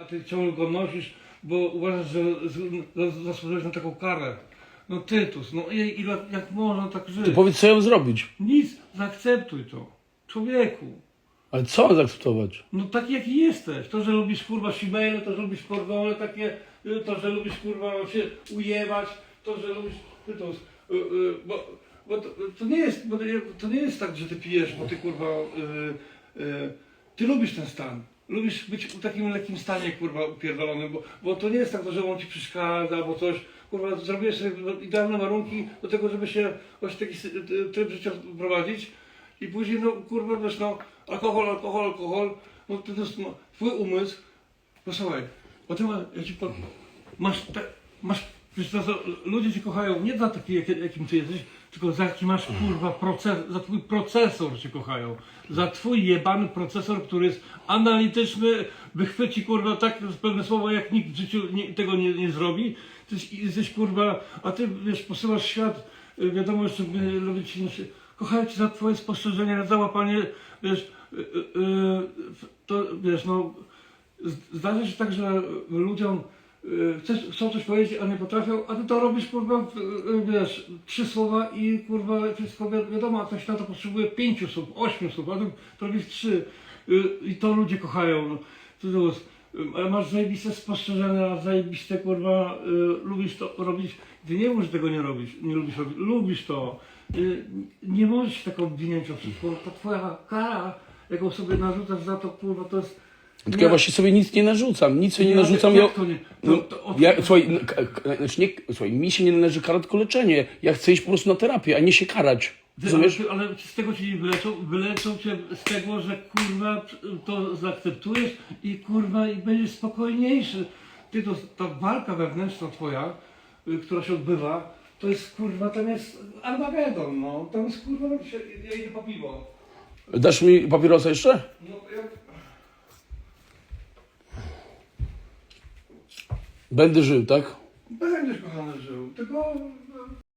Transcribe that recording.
A ty ciągle go nosisz, bo uważasz, że zasłużyłeś na taką karę. No Tytus, no i, i jak- można tak żyć? To powiedz, co ja mam zrobić. Nic, zaakceptuj to. Człowieku. Ale co mam zaakceptować? No taki jaki jesteś. To, że lubisz kurwa shibele, to, że lubisz porgole takie, y, to, że lubisz kurwa się ujebać, to, że lubisz Tytus. Y, y, bo bo to, to nie jest, bo to, nie jest tak, że ty pijesz, bo ty kurwa, y, y, ty lubisz ten stan. Lubisz być w takim lekkim stanie, kurwa, upierdolonym, bo, bo to nie jest tak, że on ci przeszkadza albo coś. Kurwa, zrobiłeś sobie idealne warunki do tego, żeby się właśnie taki tryb życia prowadzić. I później, no kurwa, wiesz, no, alkohol, alkohol, alkohol, no to jest, no, twój umysł, posłuchaj, bo ty ma, ja ci powiem, masz, te, masz, wiesz, to, ludzie cię kochają nie za taki, jak, jakim ty jesteś, tylko za jaki masz, kurwa, proces, za twój procesor cię kochają, za twój jebany procesor, który jest analityczny, wychwyci, kurwa, tak pewne słowa, jak nikt w życiu nie, tego nie, nie zrobi, ty jesteś, jesteś, kurwa, a ty, wiesz, posyłasz świat, y, wiadomo, jeszcze ludzie ci, kochają cię za twoje spostrzeżenia, za łapanie, wiesz, y, y, y, to, wiesz, no, zdarza się tak, że ludziom chcesz, chcą coś powiedzieć, a nie potrafią, a ty to robisz, kurwa, y, wiesz, trzy słowa i, kurwa, wszystko wi- wiadomo, a ktoś na to potrzebuje pięciu słów, ośmiu słów, a ty to robisz trzy y, i to ludzie kochają. No. Y, ale masz zajebiste spostrzeżenia, zajebiste, kurwa, y, lubisz to robić, ty nie możesz tego nie robić, nie lubisz robić, lubisz to. Y, nie możesz się tak obwiniać o wszystko, to twoja kara, jaką sobie narzucasz za to, kurwa, to jest... Tylko ja właśnie sobie nic nie narzucam, nic sobie nie Nie, narzucam. jak Ja, to nie? To- no, to od- ja, słuchaj, no, znaczy nie, słuchaj, mi się nie należy kara, tylko leczenie. Ja chcę iść po prostu na terapię, a nie się karać. Ty, ale, ale z tego cię nie wyleczą, wyleczą cię z tego, że kurwa to zaakceptujesz i kurwa i będziesz spokojniejszy. Ty to, ta walka wewnętrzna twoja, y, która się odbywa, to jest kurwa, tam jest Armagedon, no. Tam jest kurwa, no, się, ja idę po piwo. Dasz mi papierosa jeszcze? No, ja, Będę żył, tak? będziesz kochany żył, tylko